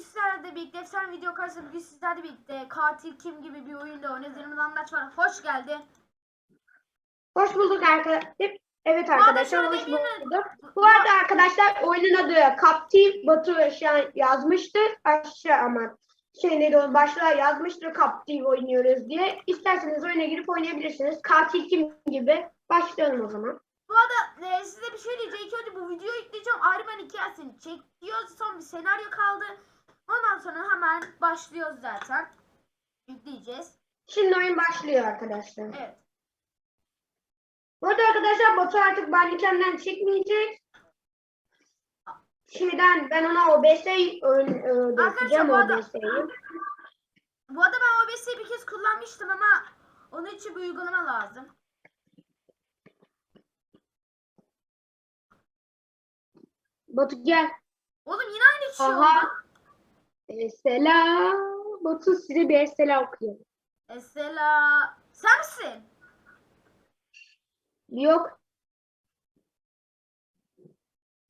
sizlerle birlikte efsane video karşısında bugün sizlerle birlikte katil kim gibi bir oyunda oynadığımız anlaç var. Hoş geldin. Hoş bulduk arkadaşlar. Evet arkadaşlar hoş bulduk. Bu arada arkadaşlar oyunun adı Captive Batu şu an yazmıştır. Aşağı ama şey neydi o başlığa yazmıştır Captive oynuyoruz diye. İsterseniz oyuna girip oynayabilirsiniz. Katil kim gibi. Başlayalım o zaman. Bu arada e, size bir şey diyeceğim. İlk önce bu videoyu yükleyeceğim. Iron Man hikayesini çekiyoruz. Son bir senaryo kaldı. Ondan sonra hemen başlıyoruz zaten. Yükleyeceğiz. Şimdi oyun başlıyor arkadaşlar. Evet. Bu arada arkadaşlar Batu artık Bandicam'den çekmeyecek. Şeyden ben ona OBS'yi öğreteceğim arada- OBS'yi. Bu arada ben OBS'yi bir kez kullanmıştım ama onun için bir uygulama lazım. Batu gel. Oğlum yine aynı şey Aha. oldu. Esela. Batu size bir Esela okuyalım. Mesela sen misin? Yok.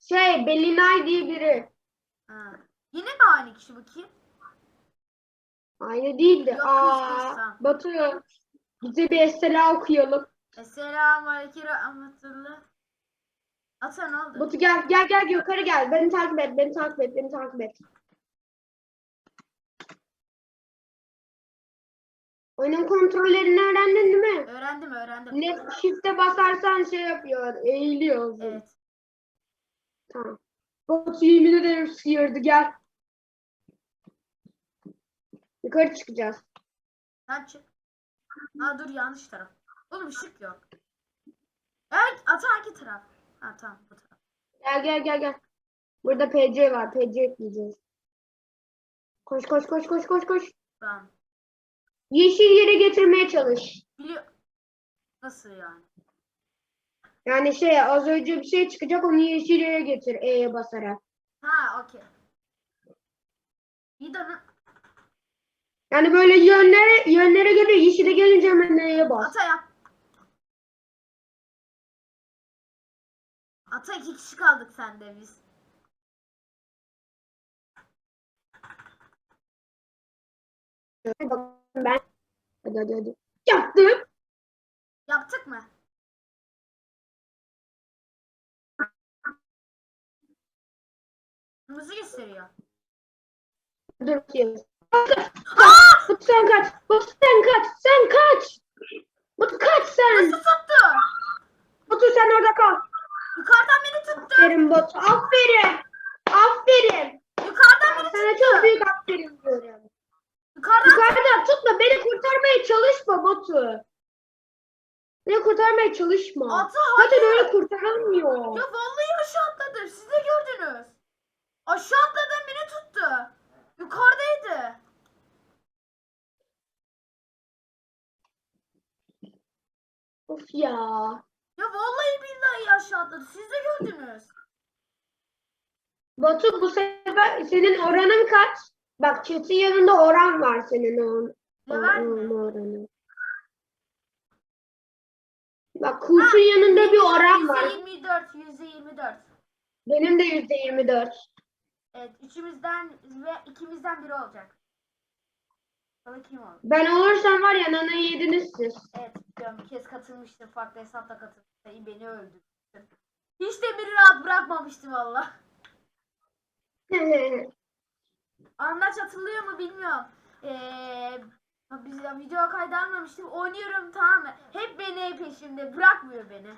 Şey Belinay diye biri. Ha. Yine mi aynı kişi kim? Aynı değildi. Yok, kız, Aa, kız, tamam. Batu bize bir Esela okuyalım. Esselamu aleyküm rahmetullah. Ata ne oldu? Batu gel gel gel yukarı gel. Beni takip et. Beni takip et. Beni takip et. Oyunun kontrollerini öğrendin değil mi? Öğrendim öğrendim. Ne shift'e basarsan şey yapıyor. Eğiliyor. Evet. Tamam. Batu yemin ederim sıyırdı gel. Yukarı çıkacağız. Sen çık. Ha dur yanlış taraf. Oğlum ışık yok. Evet ata hangi taraf? Ha tamam bu taraf. Gel gel gel gel. Burada PC var. PC ekleyeceğiz. Koş koş koş koş koş koş. Tamam. Yeşil yere getirmeye çalış. Nasıl yani? Yani şey az önce bir şey çıkacak onu yeşil yere getir E'ye basarak. Ha okey. Bir de Yani böyle yönlere yönlere göre yeşile gelince hemen E'ye bas. ata yap. Ata iki kişi kaldık sende biz. Bakın ben. Hadi hadi hadi. Yaptım. Yaptık mı? Kırmızı gösteriyor. Dur bakayım. Batu sen kaç. Batu sen kaç. Sen kaç. Batu kaç sen. Nasıl tuttu? Batu sen orada kal. Yukarıdan beni tuttu. Aferin Batu. Aferin. Aferin. Yukarıdan beni Sana tuttu. çok büyük aferin diyorum. Yukarıdan Yukarıda tutma. Beni kurtarmaya çalışma Batu. Beni kurtarmaya çalışma. Ata Zaten hayır. öyle kurtaramıyor. Ya vallahi aşağı atladım. Siz de gördünüz. Aşağı atladım beni tuttu. Yukarıdaydı. Of ya. Ya vallahi billahi aşağı atladı. Siz de gördünüz. Batu bu sefer senin oranın kaç? Bak çatı yanında oran var senin o, o- o oranı. Bak kurtun yanında bir oran var. %24, %24. Benim de yüzde yirmi dört. Evet, üçümüzden ve ikimizden biri olacak. Bakalım kim olur? Ben olursam var ya nana yediniz siz. Evet, biliyorum. Bir kez katılmıştım. Farklı hesapla katılmıştım. Beni öldürdün. Hiç de biri rahat bırakmamıştı valla. Anlaç hatırlıyor mu bilmiyorum. Ee, biz video kaydı almamıştım. Oynuyorum tamam mı? Hep beni peşimde. Bırakmıyor beni.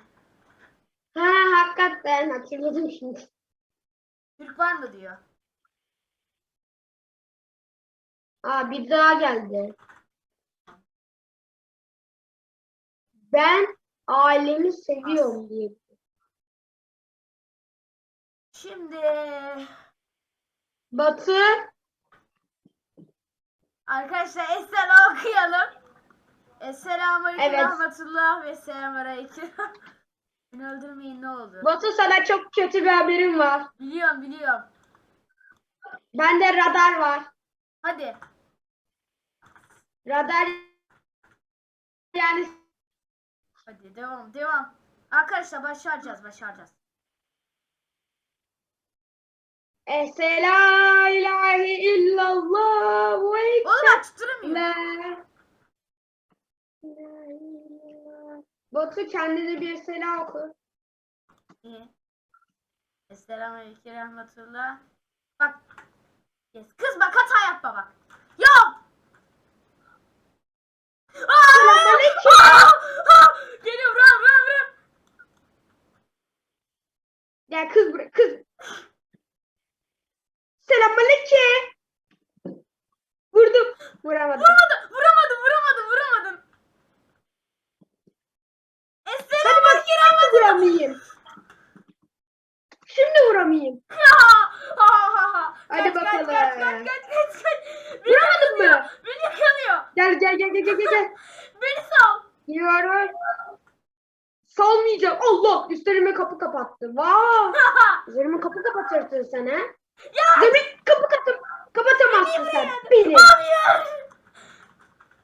ha hakikaten hatırladım şimdi. Türk var mı diyor. Aa bir daha geldi. Ben ailemi seviyorum diye. Şimdi Batı arkadaşlar Esselam okuyalım. Esselamu aleyküm Evet. rahmetullah ve selamun aleyküm. Beni öldürmeyin ne olur. Batu sana çok kötü bir haberim var. Biliyorum biliyorum. Bende radar var. Hadi. Radar yani Hadi devam devam. Arkadaşlar başaracağız başaracağız. Ese la ilahe illallah ve Oğlum. La- Batu kendine bir selam oku. İyi. Selamünaleyküm rahmetullah. Bak. Yes. Kız bak hata yapma bak. Yap. Geliyor vuram vuram vuram. Ya kız buraya kız. Selamünaleyküm. Vurdum. Vuramadım. Vuramadım vuramadım vuramadım vuramadım. Hadi bak şimdi vuramayayım. Şimdi vuramayayım. Ha ha ha ha. Hadi Kaç, bakalım. Kaç kaç kaç kaç kaç. Beni Vuramadın mı? yakalıyor. Beni yakalıyor. Gel gel gel gel gel gel. gel. Beni sal. Geliyorum. Salmayacağım. Allah üstlerime kapı kapattı. Vay. Üzerime kapı kapatırsın sen ha. Ya. Demek kapı kapı kapatamazsın sen. Benim. Hayır.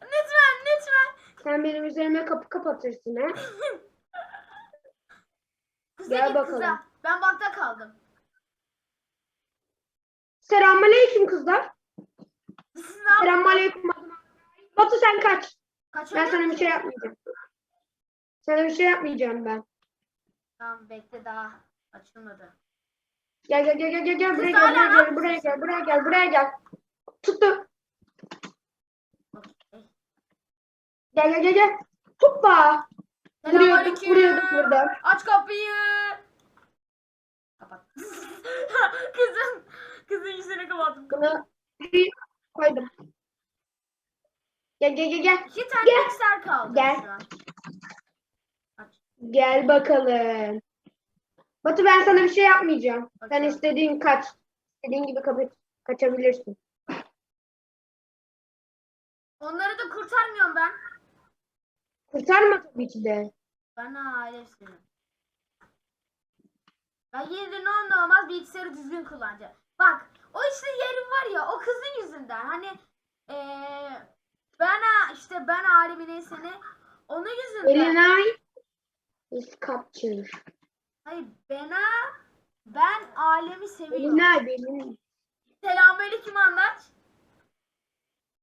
Lütfen lütfen. Sen benim üzerime kapı kapatırsın ha. Kıza Gel git bakalım. kıza. Ben bakta kaldım. Selamünaleyküm kızlar. Siz ne? Selamünaleyküm. Batu sen kaç. Ben öyle? sana bir şey yapmayacağım. Sana bir şey yapmayacağım ben. Tamam bekle daha açılmadı. Gel gel gel gel gel gel buraya gel buraya gel buraya gel buraya gel buraya gel. Tuttu. Gel gel gel gel. Hoppa. Vuruyorduk vuruyorduk burada. Aç kapıyı. Kapat. kızın kızın yüzüne kapattım. Bunu bir koydum. Gel gel gel gel. İki tane Gel. kaldı Gel. Gel bakalım. Batu ben sana bir şey yapmayacağım. Sen istediğin kaç. İstediğin gibi kapat kaçabilirsin. Onları da kurtarmıyorum ben. Kurtarma tabii ki de. Bana ailesini. Ben yine ne olur olmaz bilgisayarı düzgün kullanacağım. Bak o işte yerim var ya o kızın yüzünden. Hani eee ben işte ben alemi neyse ne onun yüzünden. Elinay is captured. Hayır bana ben alemi seviyorum. Elinay benim. Selamünaleyküm anlaç.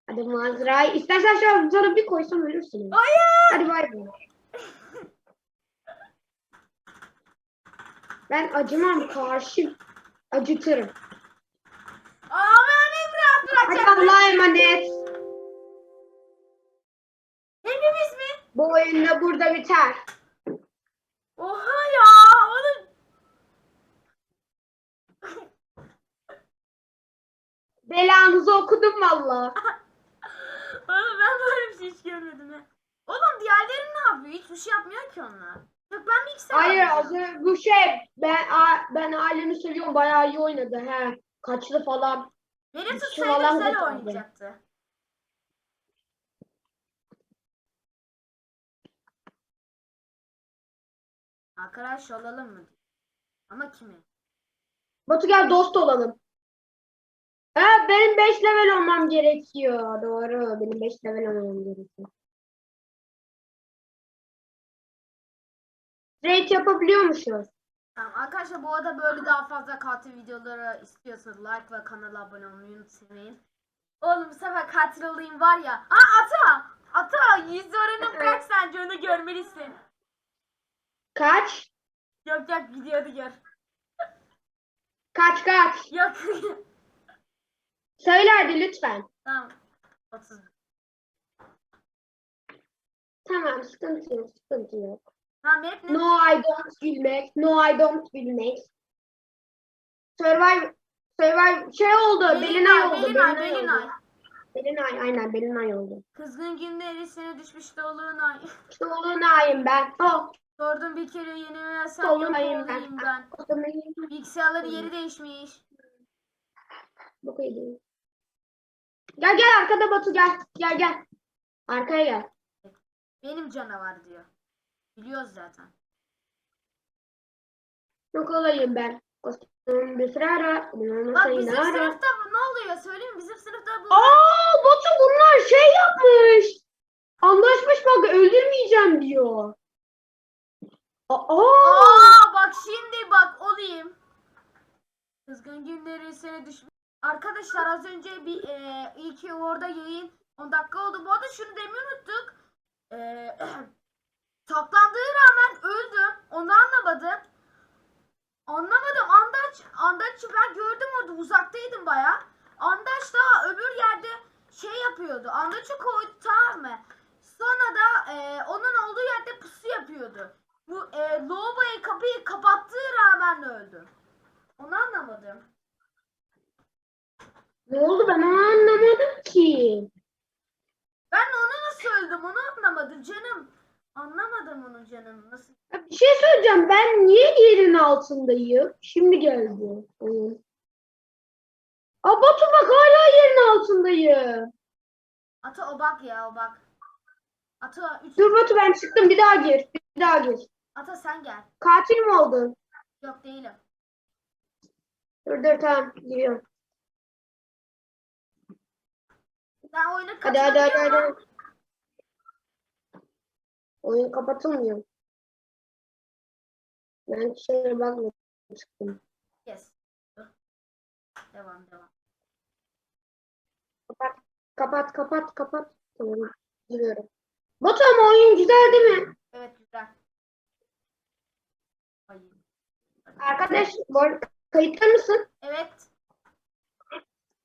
Hadi Mazra'yı. İstersen şu an sana bir koysam ölürsün. Hayır. Hadi bay bay. Ben acımam karşı. Acıtırım. Aa beni bırak Hadi bırakacak. Allah'a emanet. Hepimiz mi? Bu oyun da burada biter. Oha ya oğlum. Belanızı okudum valla. Oğlum ben böyle bir şey hiç görmedim ya. Oğlum diğerleri ne yapıyor? Hiçbir şey yapmıyor ki onlar. Yok ben bilgisayar Hayır az önce bu şey ben a- ben ailemi seviyorum bayağı iyi oynadı he. Kaçlı falan. Şey tutsaydı olan güzel tabii. oynayacaktı. Arkadaş olalım mı? Ama kimi? Batu gel dost olalım. Benim 5 level olmam gerekiyor. Doğru. Benim 5 level olmam gerekiyor. Rate yapabiliyormuşuz. Tamam arkadaşlar bu arada böyle daha fazla katil videoları istiyorsanız like ve kanala abone olmayı unutmayın. Oğlum bu sefer katil olayım var ya. Aa ata! Ata! Yüz oranım kaç sence onu görmelisin. Kaç? Yok yok videoda gör. Kaç kaç? Yok. Söyle hadi lütfen. tamam. 30. Tamam sıkıntı yok sıkıntı yok. Tamam hep ne? No I don't bilmek. No I don't bilmek. Survive Survive şey oldu. Belinay oldu. Belinay, Belinay Belinay. Belinay aynen Belinay oldu. Kızgın günde elisine düşmüş doluğuna. İşte Dolunay'ım ben. Oh. Sordum bir kere yeni versem yok olayım ben. ben. Bilgisayarları yeri değişmiş. Bu koyayım. Gel gel arkada Batu gel. Gel gel. Arkaya gel. Benim canavar diyor. Biliyoruz zaten. Yok olayım ben. Kostüm bir ara. Bak bizim sınıfta bu- ne oluyor söyleyeyim? Bizim sınıfta bu. Aa Batu bunlar şey yapmış. Anlaşmış bak öldürmeyeceğim diyor. Aa. Aa bak şimdi bak olayım. Kızgın günleri seni düş... Arkadaşlar az önce bir e, ilk orada yayın 10 dakika oldu. Bu arada şunu demeyi unuttuk. E, saklandığı rağmen öldüm. Onu anlamadım. Anlamadım. Andaç, Andaç'ı ben gördüm orada uzaktaydım baya. Andaç da öbür yerde şey yapıyordu. Andaç'ı koydu tamam mı? Sonra da e, onun olduğu yerde pusu yapıyordu. Bu e, lavaboya kapıyı kapattığı rağmen öldü. Onu anlamadım. Ne oldu ben onu anlamadım ki. Ben onu nasıl öldüm onu anlamadım canım. Anlamadım onu canım. Nasıl? Ya Bir şey söyleyeceğim. Ben niye yerin altındayım? Şimdi geldi. oyun. Aa Batu bak hala yerin altındayım. Ata o bak ya o bak. Ata üç. Dur Batu ben çıktım. Bir daha gir. Bir daha gir. Ata sen gel. Katil mi oldun? Yok değilim. Dur dur tamam giriyorum. Ben oyuna Hadi hadi hadi hadi. Oyun kapatılmıyor. Ben şöyle bakmadım. Yes. Dur. Devam devam. Kapat kapat kapat kapat. Tamam giriyorum. Batu ama oyun güzel değil mi? Evet güzel. Arkadaş bu arada kayıtta mısın? Evet.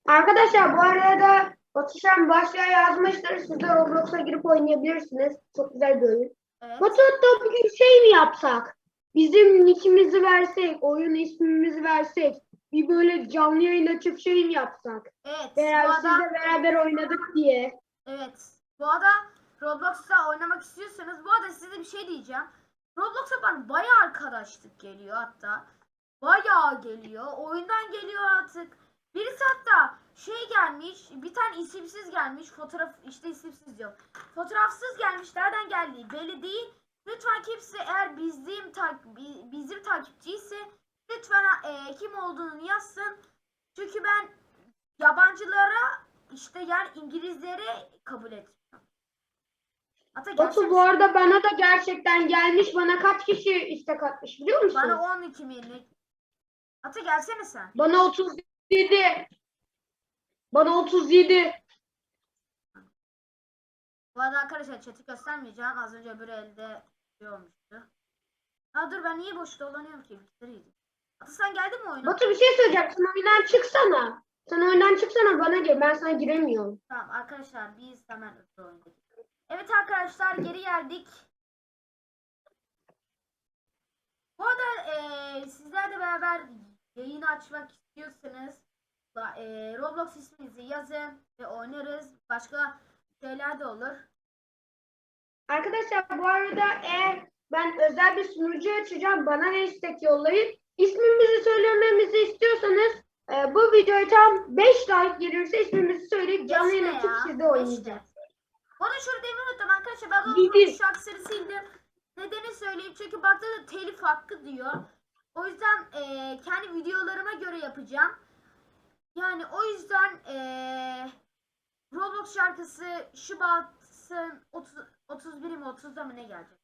Arkadaşlar bu arada Batu şu an başlığa yazmıştır. Siz de Roblox'a girip oynayabilirsiniz. Çok güzel bir oyun. Evet. Batu hatta bugün şey mi yapsak? Bizim nickimizi versek, oyun ismimizi versek, bir böyle canlı yayın açıp şey mi yapsak? Evet. Veya bu sizle arada, beraber oynadık diye. evet. Bu arada Roblox'ta oynamak istiyorsanız bu arada size bir şey diyeceğim. Roblox'a ben bayağı arkadaşlık geliyor hatta. Bayağı geliyor. Oyundan geliyor artık. Birisi hatta şey gelmiş, bir tane isimsiz gelmiş, fotoğraf işte isimsiz diyor. Fotoğrafsız gelmiş, nereden geldiği belli değil. Lütfen kimse eğer bizim tak bi- bizim takipçiyse lütfen e, kim olduğunu yazsın. Çünkü ben yabancılara işte yani İngilizlere kabul etmiyorum. Hatta Batu gerçekten bu arada bana da gerçekten gelmiş. Bana kaç kişi istek atmış biliyor musun? bana 12 millik. Hatta gelsene sen. Bana 37. Bana 37. Bu arada arkadaşlar chat'i göstermeyeceğim. Az önce öbür elde şey olmuştu. Ha dur ben niye boş dolanıyorum ki? Bitiriydim. Hatta sen geldin mi oyuna? Batu bir şey söyleyeceğim. Sen oyundan çıksana. Sen oyundan çıksana bana gel. Ben sana giremiyorum. Tamam arkadaşlar biz hemen oyuna gidelim. Evet arkadaşlar geri geldik. Bu arada eee sizlerle beraber yayını açmak istiyorsanız eee, Roblox isminizi yazın ve oynarız. Başka şeyler de olur. Arkadaşlar bu arada eğer ben özel bir sunucu açacağım. Bana ne istek yollayın. İsmimizi söylememizi istiyorsanız e, bu videoya tam 5 like gelirse ismimizi söyleyip canlı yayın açıp Beş oynayacağız. Bana şunu demeyi unuttum arkadaşlar. Ben. Roblox şarkısını sildim. Nedeni söyleyeyim çünkü baktı da telif hakkı diyor. O yüzden eee, kendi videolarıma göre yapacağım. Yani o yüzden eee, Roblox şarkısı Şubat'ın 30, 31'i mi 30'da mı ne gelecek?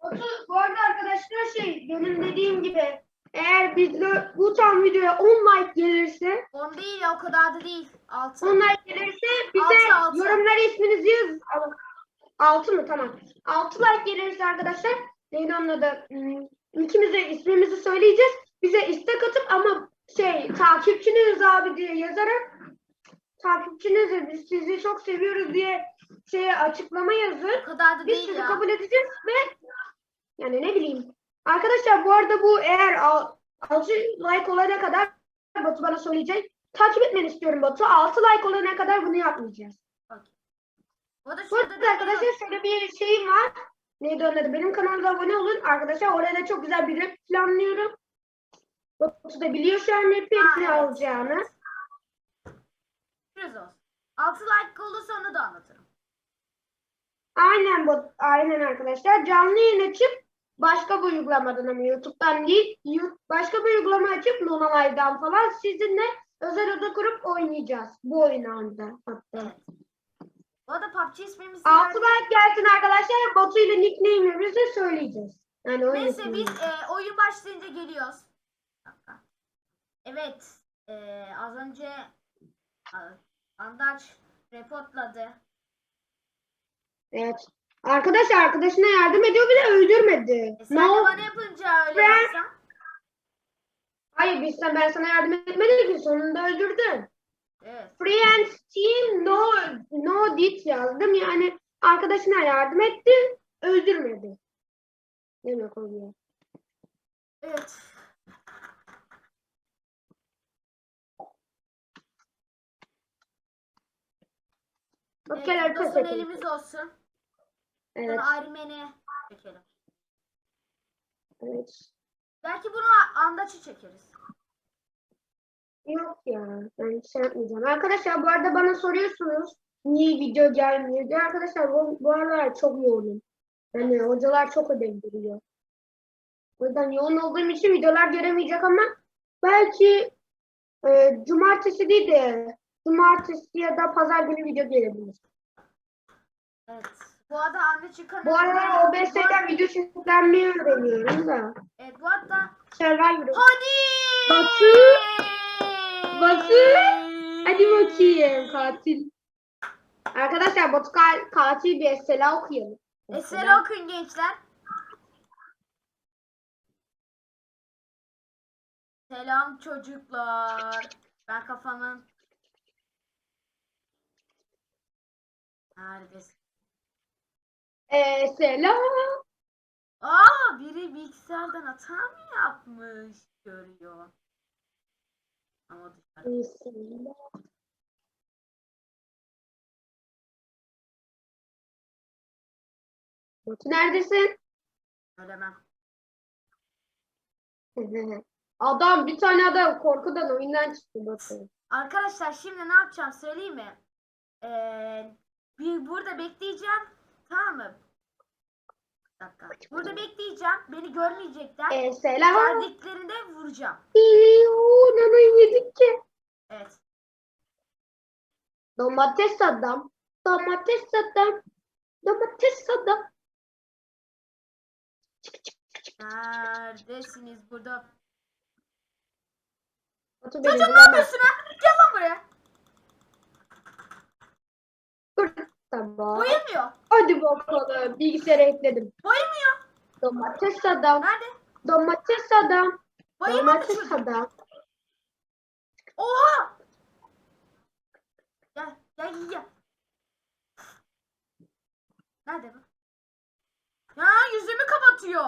Otur- Bu arada arkadaşlar şey benim dediğim gibi eğer bizde bu tam videoya 10 like gelirse 10 değil ya o kadar da değil. 6. 10 like gelirse bize Altı, altı. yorumlara isminizi yazın. 6 mı? Tamam. 6 like gelirse arkadaşlar neydi onun adı? Hmm, İkimize ismimizi söyleyeceğiz. Bize istek atıp ama şey takipçiniz abi diye yazarak takipçiniz biz sizi çok seviyoruz diye şeye açıklama yazın. O kadar da Biz değil sizi ya. kabul edeceğiz ve yani ne bileyim. Arkadaşlar bu arada bu eğer 6 like olana kadar Batu bana söyleyecek. Takip etmeni istiyorum Batu. 6 like olana kadar bunu yapmayacağız. Bu arada Bu şurada arada arkadaşlar şöyle bir şeyim var. Neydi onun adı? Benim kanalıma abone olun. Arkadaşlar oraya da çok güzel bir rap planlıyorum. Batu da biliyor şu an ne evet. alacağını. Sürpriz olsun. 6 like olursa onu da anlatırım. Aynen bu, aynen arkadaşlar. Canlı yayın açıp başka bir uygulamadan ama YouTube'dan değil, yu- başka bir uygulama açıp Luna Live'dan falan sizinle özel oda kurup oynayacağız. Bu oyunlarda hatta. Evet. Bu arada PUBG ismimizi 6 like gelsin arkadaşlar. Batu ile nickname'imizi söyleyeceğiz. Yani Neyse biz e, oyun başlayınca geliyoruz. Evet. eee, az önce Andaç reportladı. Evet. Arkadaş arkadaşına yardım ediyor bir de öldürmedi. E sen Ne de oldu? bana yapınca öyle Ben- yapsan. Hayır biz sen ben sana yardım etmedim ki sonunda öldürdün. Evet. Free and Steam no no did yazdım yani arkadaşına yardım etti öldürmedi. Demek oluyor. Evet. Bak Evet, gel çekelim. elimiz olsun. Evet, Sonra Armen'i çekelim. evet. Belki bunu Andaç'ı çekeriz. Yok ya ben şey yapmayacağım. Arkadaşlar bu arada bana soruyorsunuz niye video gelmiyor diye. Arkadaşlar bu, bu aralar çok yoğunum. Yani hocalar çok ödev veriyor. O yüzden yoğun olduğum için videolar göremeyecek ama belki e, cumartesi değil de cumartesi ya da pazar günü video gelebilir. Evet. Bu arada Andaç'ı kanalı... Bu aralar OBS'den video çeklenmeyi öğreniyorum da. Evet bu arada... Survivor. Hadi! Batu! Batu! Hadi bakayım katil. Arkadaşlar Batu ka- katil bir Esela okuyalım. Eseri okuyun gençler. Selam çocuklar. Ben kafamın... Neredesin? Esela. Aa biri bilgisayardan hata mı yapmış? Görüyor. Ama dışarı. Batu neredesin? Söylemem. adam bir tane adam korkudan oyundan çıktı Batu. Arkadaşlar şimdi ne yapacağım söyleyeyim mi? Ee, bir burada bekleyeceğim. Tamam mı? Bir dakika. Burada bekleyeceğim. Beni görmeyecekler. Esela. Geldiklerinde vuracağım. İyuu, Nana yedik ki. Evet. Domates adam. Domates adam. Domates adam. Neredesiniz burada? Çocuğum ne yapıyorsun ha? Gel lan buraya. Dur. Tamam. Bayılmıyor. Hadi bakalım. Bilgisayara ekledim. Bayılmıyor. Domates adam. Nerede? Domates adam. Bayılmadı Domates çocuk. adam. Oha! Gel, gel, gel, gel. Nerede bu? Ya yüzümü kapatıyor.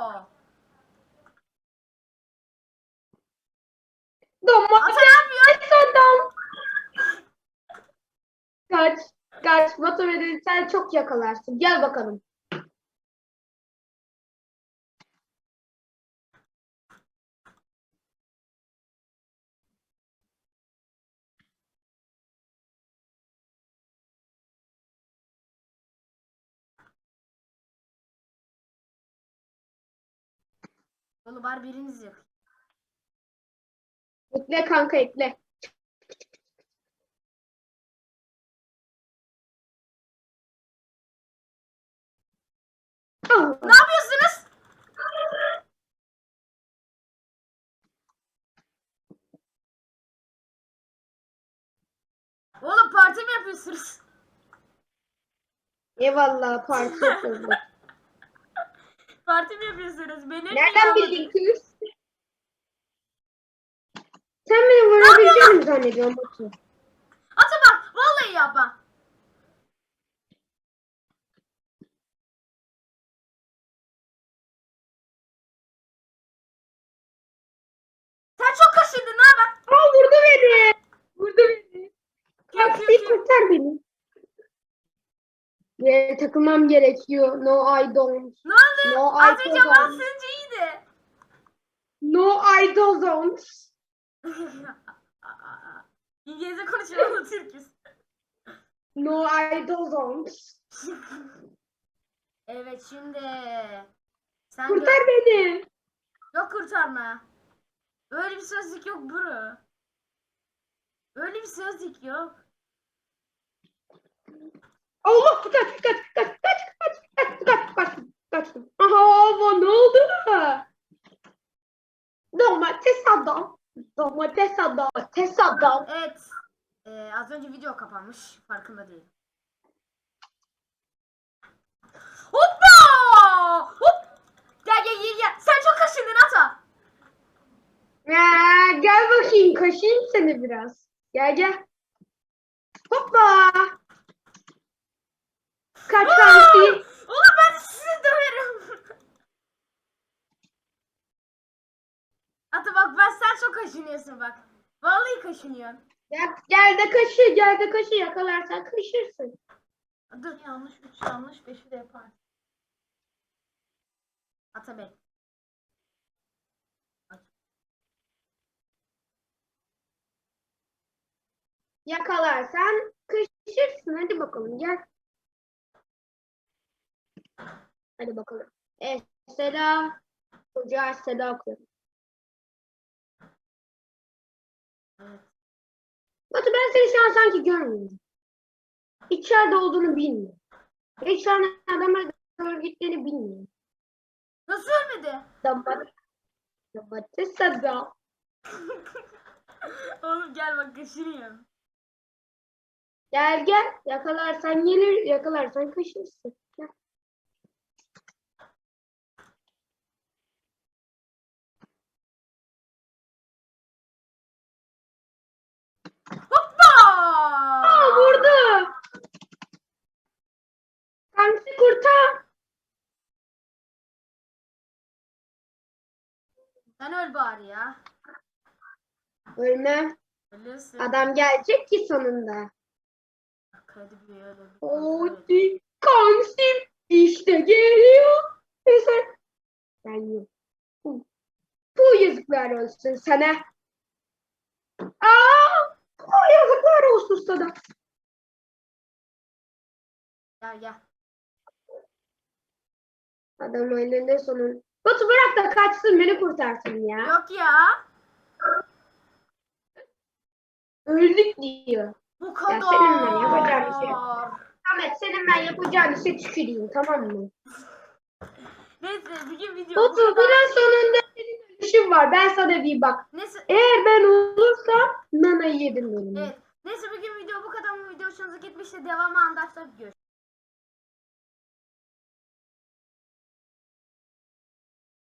Domates Ata ne yapıyor? adam. Kaç. Batu beni sen çok yakalarsın. Gel bakalım. Oğlum var biriniz yok. Ekle kanka ekle. Ne yapıyorsunuz? Oğlum parti mi yapıyorsunuz? Eyvallah parti yapıyoruz. Parti mi yapıyorsunuz? Beni Nereden bildin kız? Sen beni vurabileceğini mi zannediyorsun Batu? Ata bak vallahi yapma. Sen çok kaşındın ne haber? Aa vurdu beni. Vurdu beni. Kim, Bak kim, bir kim? Kurtar beni. Ve takılmam gerekiyor. No I don't. Ne oldu? No, Az I önce don't. iyiydi. No I don't. İngilizce konuşuyor Türküz. No I don't. evet şimdi sen Kurtar gör- beni. Yok kurtarma. Öyle bir sözlük yok bro. Öyle bir sözlük yok. Allah kaç kaç kaç kaç kaç kaç kaç kaç kaçtım. Aha ama ne oldu? Domates adam. Domates adam. Domates adam. Evet. Ee, az önce video kapanmış. Farkında değilim. Hoppa! Hop! Gel gel gel gel. Sen çok kaşındın ata. Ya, gel bakayım kaşıyım seni biraz. Gel gel. Hoppa. Kaç tanesi? Ulan ben sizi döverim. Ata bak ben sen çok kaşınıyorsun bak. Vallahi kaşınıyorsun. Gel, gel de kaşı, gel de kaşı yakalarsan kaşırsın. Dur. Yanlış üç yanlış beşi de yapar. Ata bek. Yakalarsan kaşırsın. Hadi bakalım gel. Hadi bakalım. Evet, Seda. Çocuğa Seda okuyorum. Batu ben seni şu an sanki görmüyorum. İçeride olduğunu bilmiyorum. Hiç an adamlar doğru gittiğini bilmiyorum. Nasıl ölmedi? Domates. Domates Seda. Oğlum gel bak kaşınıyorum. Gel gel. Yakalarsan gelir, yakalarsan kaşırsın. Gel. Hoppa! Aa vurdu. Kurtar. Sen öl bari ya. Ölme. Ölürsün. Adam gelecek ki sonunda. Hadi bir bir- Hadi Kamsim işte geliyor. Ve sen... Ben yok. Bu yazıklar olsun sana. Aa, bu yazıklar olsun sana. Gel gel. Adam elinde sonun. Batu bırak da kaçsın beni kurtarsın ya. Yok ya. Öldük diyor. Bu kadar. senin ben yapacağım bir şey. Ahmet senin ben yapacağın işe tüküreyim tamam mı? Neyse bugün video bu Batu kadar. bunun sonunda senin ölüşün var. Ben sana bir bak. Neyse, Eğer ben olursam nanayı yedim benim. evet. Neyse bugün video bu kadar. Bu video hoşunuza gitmişse devamı arkadaşlar görüşürüz.